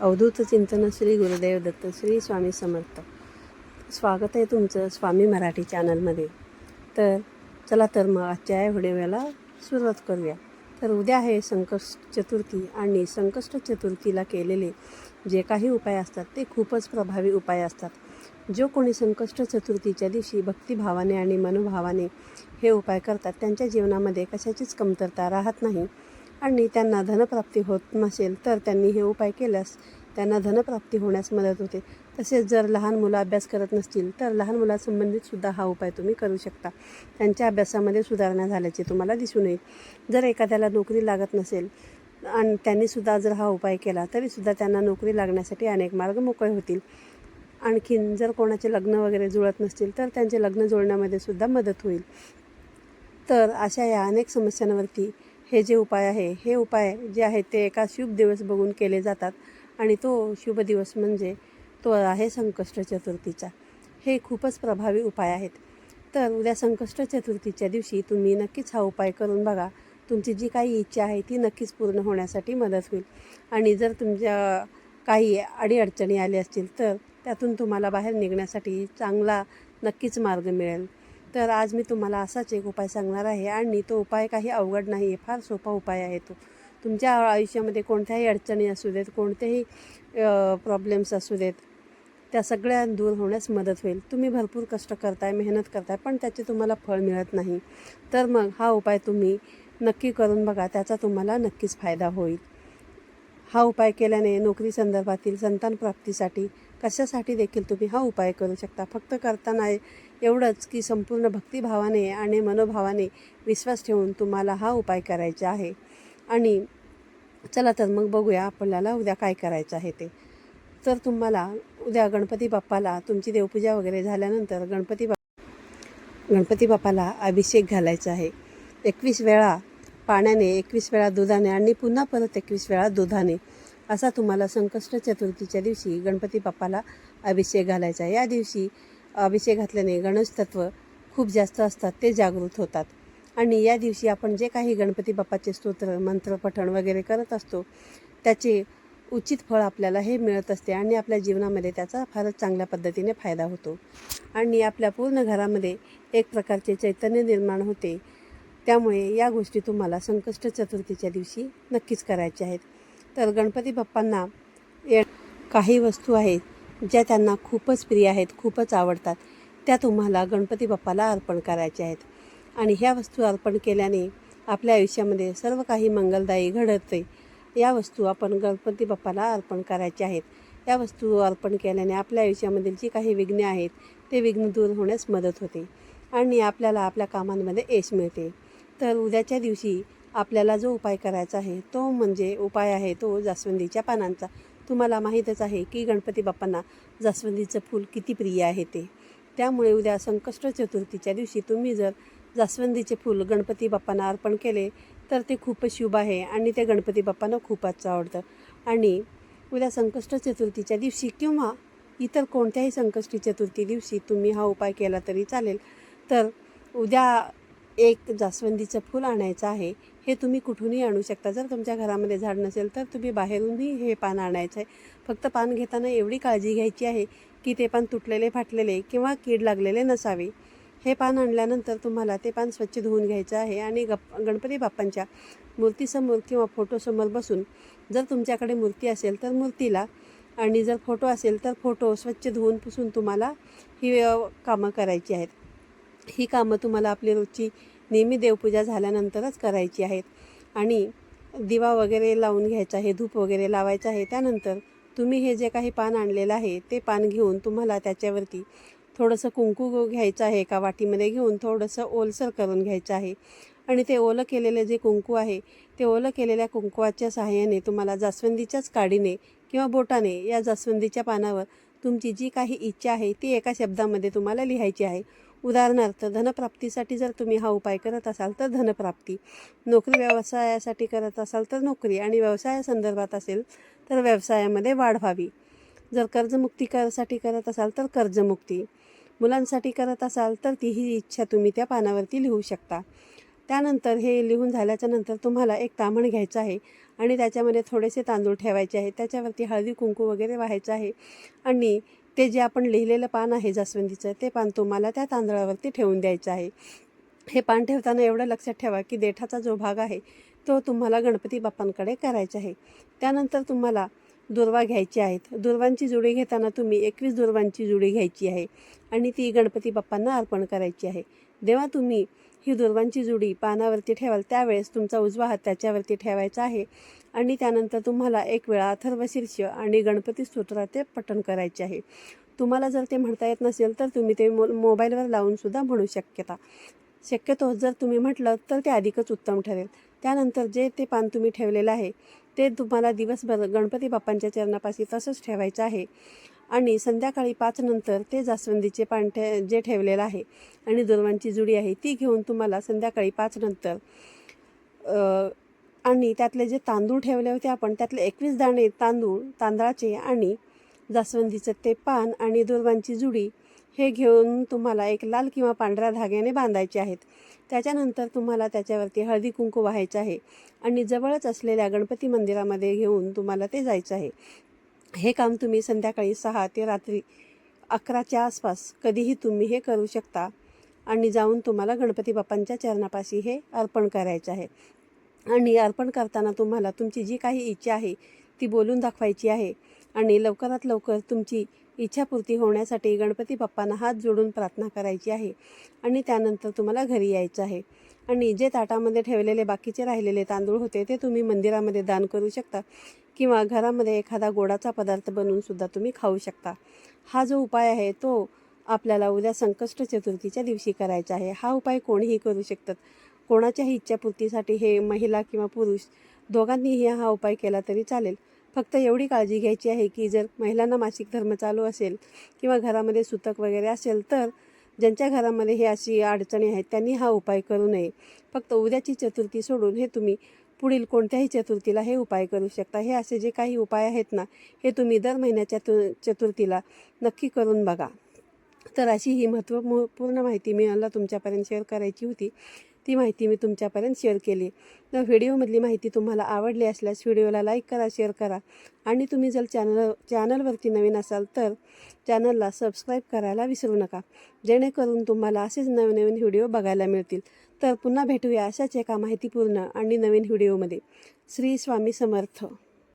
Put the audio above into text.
अवधूत चिंतन श्री गुरुदेव दत्त श्री स्वामी समर्थ. स्वागत आहे तुमचं स्वामी मराठी चॅनलमध्ये. तर चला तर मग आजच्या या व्हिडिओला सुरुवात करूया. तर उद्या आहे संकष्ट चतुर्थी आणि संकष्ट चतुर्थीला केलेले जे काही उपाय असतात ते खूपच प्रभावी उपाय असतात. जो कोणी संकष्ट चतुर्थीच्या दिवशी भक्तिभावाने आणि मनोभावाने हे उपाय करतात त्यांच्या जीवनामध्ये कशाचीच कमतरता राहत नाही. आणि त्यांना धनप्राप्ती होत नसेल तर त्यांनी हे उपाय केल्यास त्यांना धनप्राप्ती होण्यास मदत होते. तसेच जर लहान मुलं अभ्यास करत नसतील तर लहान मुलासंबंधितसुद्धा हा उपाय तुम्ही करू शकता. त्यांच्या अभ्यासामध्ये सुधारणा झाल्याचे तुम्हाला दिसून येईल. जर एखाद्याला नोकरी लागत नसेल आणि त्यांनीसुद्धा जर हा उपाय केला तरीसुद्धा त्यांना नोकरी लागण्यासाठी अनेक मार्ग मोकळे होतील. आणखीन जर कोणाचे लग्न वगैरे जुळत नसतील तर त्यांचे लग्न जुळण्यामध्ये सुद्धा मदत होईल. तर अशा या अनेक समस्यांवरती हे जे उपाय आहे हे उपाय जे आहेत ते एका शुभ दिवस बघून केले जातात आणि तो शुभ दिवस म्हणजे तो आहे संकष्ट चतुर्थीचा. हे खूपच प्रभावी उपाय आहेत. तर उद्या संकष्ट चतुर्थीच्या दिवशी तुम्ही नक्कीच हा उपाय करून बघा. तुमची जी काही इच्छा आहे ती नक्कीच पूर्ण होण्यासाठी मदत होईल. आणि जर तुमच्या काही अडीअडचणी आल्या असतील तर त्यातून तुम्हाला बाहेर निघण्यासाठी चांगला नक्कीच मार्ग मिळेल. तर आज मी तुम्हाला असाच एक उपाय सांगणार आहे आणि तो उपाय काही अवघड नाही आहे फार सोपा उपाय आहे तो. तुमच्या आयुष्यामध्ये कोणत्याही अडचणी असू देत कोणतेही प्रॉब्लेम्स असू देत त्या सगळ्या दूर होण्यास मदत होईल. तुम्ही भरपूर कष्ट करताय मेहनत करताय पण त्याचे तुम्हाला फळ मिळत नाही. तर मग हा उपाय तुम्ही नक्की करून बघा त्याचा तुम्हाला नक्कीच फायदा होईल. हा उपाय केल्याने नोकरी संदर्भातील संतान प्राप्तीसाठी कशासाठी देखील तुम्ही हा उपाय करू शकता? फक्त करताना एवढंच की संपूर्ण भक्तिभावाने आणि मनोभावाने विश्वास ठेवून तुम्हाला हा उपाय करायचा आहे. आणि चला तर मग बघूया आपल्याला उद्या काय करायचं आहे ते. तर तुम्हाला उद्या गणपती बाप्पाला तुमची देवपूजा वगैरे झाल्यानंतर गणपती बाप्पा गणपती बाप्पाला अभिषेक घालायचा आहे. एकवीस वेळा पाण्याने एकवीस वेळा दुधाने आणि पुन्हा परत एकवीस वेळा दुधाने असा तुम्हाला संकष्ट चतुर्थीच्या दिवशी गणपती बाप्पाला अभिषेक घालायचा या दिवशी अभिषेक घातल्याने गणेश तत्व खूप जास्त असतात ते जागृत होतात. आणि या दिवशी आपण जे काही गणपती बाप्पाचे स्तोत्र मंत्र पठण वगैरे करत असतो त्याचे उचित फळ आपल्याला हे मिळत असते आणि आपल्या जीवनामध्ये त्याचा फारच चांगल्या पद्धतीने फायदा होतो. आणि आपल्या पूर्ण घरामध्ये एक प्रकारचे चैतन्य निर्माण होते. त्यामुळे या गोष्टी तुम्हाला संकष्ट चतुर्थीच्या दिवशी नक्कीच करायच्या आहेत. तर गणपती बाप्पांना ये काही वस्तू आहेत ज्या त्यांना खूपच प्रिय आहेत खूपच आवडतात. त्या तुम्हाला गणपती बाप्पाला अर्पण करायच्या आहेत. आणि ह्या वस्तू अर्पण केल्याने आपल्या आयुष्यामध्ये सर्व काही मंगलदायी घडते. या वस्तू आपण गणपती बाप्पाला अर्पण करायच्या आहेत. या वस्तू अर्पण केल्याने आपल्या आयुष्यामधील जी काही विघ्ने आहेत ते विघ्न दूर होण्यास मदत होते. आणि आपल्याला आपल्या कामांमध्ये यश मिळते. तर उद्याच्या दिवशी आपल्याला जो उपाय करायचा आहे तो म्हणजे उपाय आहे तो जास्वंदीच्या पानांचा. तुम्हाला माहीतच आहे की गणपती बाप्पांना जास्वंदीचं फूल किती प्रिय आहे ते. त्यामुळे उद्या संकष्ट चतुर्थीच्या दिवशी तुम्ही जर जास्वंदीचे फूल गणपती बाप्पांना अर्पण केले तर ते खूपच शुभ आहे आणि ते गणपती बाप्पांना खूपच आवडतं. आणि उद्या संकष्ट चतुर्थीच्या दिवशी किंवा इतर कोणत्याही संकष्टी चतुर्थी दिवशी तुम्ही हा उपाय केला तरी चालेल. तर उद्या एक जास्वंदीचं फूल आणायचं आहे हे तुम्ही कुठूनही आणू शकता. जर तुमच्या घरामध्ये झाड नसेल तर तुम्ही बाहेरूनही हे पान आणायचं आहे. फक्त पान घेताना एवढी काळजी घ्यायची आहे की ते पान तुटलेले फाटलेले किंवा कीड लागलेले नसावे. हे पान आणल्यानंतर तुम्हाला ते पान स्वच्छ धुवून घ्यायचं आहे आणि गप गणपती बाप्पांच्या मूर्तीसमोर किंवा फोटोसमोर बसून जर तुमच्याकडे मूर्ती असेल तर मूर्तीला आणि जर फोटो असेल तर फोटो स्वच्छ धुवून पुसून तुम्हाला ही कामं करायची आहेत. ही कामं तुम्हाला आपली रोजची नेहमी देवपूजा झाल्यानंतरच करायची आहेत. आणि दिवा वगैरे लावून घ्यायचा आहे धूप वगैरे लावायचं आहे त्यानंतर तुम्ही हे जे काही पान आणलेलं आहे ते पान घेऊन तुम्हाला त्याच्यावरती थोडंसं कुंकू घ्यायचं आहे एका वाटीमध्ये घेऊन थोडंसं ओलसर करून घ्यायचं आहे. आणि ते ओलं केलेले जे कुंकू आहे ते ओलं केलेल्या कुंकुवाच्या सहाय्याने तुम्हाला जास्वंदीच्याच काडीने किंवा बोटाने या जास्वंदीच्या पानावर तुमची जी काही इच्छा आहे ती एका शब्दामध्ये तुम्हाला लिहायची आहे. उदाहरणार्थ धनप्राप्तीसाठी जर तुम्ही हा उपाय करत असाल तर धनप्राप्ती. नोकरी व्यवसायासाठी करत असाल तर नोकरी आणि व्यवसायासंदर्भात असेल तर व्यवसायामध्ये वाढ व्हावी. जर कर्जमुक्ती करासाठी करत असाल तर कर्जमुक्ती. मुलांसाठी करत असाल तर तीही इच्छा तुम्ही त्या पानावरती लिहू शकता. त्यानंतर हे लिहून झाल्याच्यानंतर तुम्हाला एक तामण घ्यायचं आहे आणि त्याच्यामध्ये थोडेसे तांदूळ ठेवायचे आहे त्याच्यावरती हळदी कुंकू वगैरे व्हायचं आहे. आणि ते जे आपण लिहिलेलं पान आहे जास्वंदीचं ते पान तुम्हाला त्या तांदळावरती ठेवून द्यायचं आहे. हे पान ठेवताना एवढं लक्षात ठेवा की देठाचा जो भाग आहे तो तुम्हाला गणपती बाप्पांकडे करायचा आहे. त्यानंतर तुम्हाला दुर्वा घ्यायची आहेत. दुर्वांची जुडी घेताना तुम्ही एकवीस दुर्वांची जुडी घ्यायची आहे आणि ती गणपती बाप्पांना अर्पण करायची आहे. जेव्हा तुम्ही ही दुर्वांची जुडी पानावरती ठेवाल त्यावेळेस तुमचा उजवा हात त्याच्यावरती ठेवायचा आहे. आणि त्यानंतर तुम्हाला एक वेळा अथर्वशीर्ष आणि गणपती स्तोत्राचे पठण करायचे आहे. तुम्हाला जर ते म्हणता येत नसेल तर तुम्ही ते मो मोबाईलवर लावूनसुद्धा म्हणू शक्यता. शक्यतो जर तुम्ही म्हटलं तर ते अधिकच उत्तम ठरेल. त्यानंतर जे ते पान तुम्ही ठेवलेलं आहे ते तुम्हाला दिवसभर गणपती बाप्पांच्या चरणापाशी तसंच ठेवायचं आहे. आणि संध्याकाळी पाचनंतर ते जास्वंदीचे पान ठे जे ठेवलेलं आहे आणि दुर्वांची जुडी आहे ती घेऊन तुम्हाला संध्याकाळी पाचनंतर आणि त्यातले जे तांदूळ ठेवले होते आपण त्यातले एकवीस दाणे तांदूळ तांदळाचे आणि जास्वंदीचं ते पान आणि दुर्वांची जुडी हे घेऊन तुम्हाला एक लाल किंवा पांढऱ्या धाग्याने बांधायचे आहेत. त्याच्यानंतर तुम्हाला त्याच्यावरती हळदी कुंकू व्हायचं आहे आणि जवळच असलेल्या गणपती मंदिरामध्ये घेऊन तुम्हाला ते जायचं आहे. हे काम तुम्ही संध्याकाळी सहा ते रात्री अकराच्या आसपास कधीही तुम्ही हे करू शकता आणि जाऊन तुम्हाला गणपती बाप्पांच्या चरणापाशी हे अर्पण करायचं आहे. आणि अर्पण करताना तुम्हाला तुमची जी काही इच्छा आहे ती बोलून दाखवायची आहे. आणि लवकरात लवकर तुमची इच्छापूर्ती होण्यासाठी गणपती बाप्पांना हात जोडून प्रार्थना करायची आहे आणि त्यानंतर तुम्हाला घरी यायचं आहे. आणि जे ताटामध्ये ठेवलेले बाकीचे राहिलेले तांदूळ होते ते तुम्ही मंदिरामध्ये दान करू शकता किंवा घरामध्ये एखादा गोडाचा पदार्थ बनवूनसुद्धा तुम्ही खाऊ शकता. हा जो उपाय आहे तो आपल्याला उद्या संकष्ट चतुर्थीच्या दिवशी करायचा आहे. हा उपाय कोणीही करू शकतात. कोणाच्याही इच्छापूर्तीसाठी हे महिला किंवा पुरुष दोघांनीही हा उपाय केला तरी चालेल. फक्त एवढी काळजी घ्यायची आहे की जर महिलांना मासिक धर्म चालू असेल किंवा घरामध्ये सुतक वगैरे असेल तर ज्यांच्या घरामध्ये हे अशी अडचणी आहेत त्यांनी हा उपाय करू नये. फक्त उद्याची चतुर्थी सोडून हे तुम्ही पुढील कोणत्याही चतुर्थीला हे उपाय करू शकता. हे असे जे काही उपाय आहेत ना हे तुम्ही दर महिन्याच्या तु चतुर्थीला नक्की करून बघा. तर अशी ही महत्त्वपूर्ण माहिती मी मला तुमच्यापर्यंत शेअर करायची होती. ती माहिती मी तुमच्यापर्यंत शेअर केली. तर व्हिडिओमधली माहिती तुम्हाला आवडली असल्यास व्हिडिओला लाईक करा शेअर करा. आणि तुम्ही जर चॅनल चॅनलवरती नवीन असाल तर चॅनलला सबस्क्राईब करायला विसरू नका. जेणेकरून तुम्हाला असेच नवीन नवीन व्हिडिओ बघायला मिळतील. तर पुन्हा भेटूया अशाच एका माहितीपूर्ण आणि नवीन व्हिडिओमध्ये. श्री स्वामी समर्थ.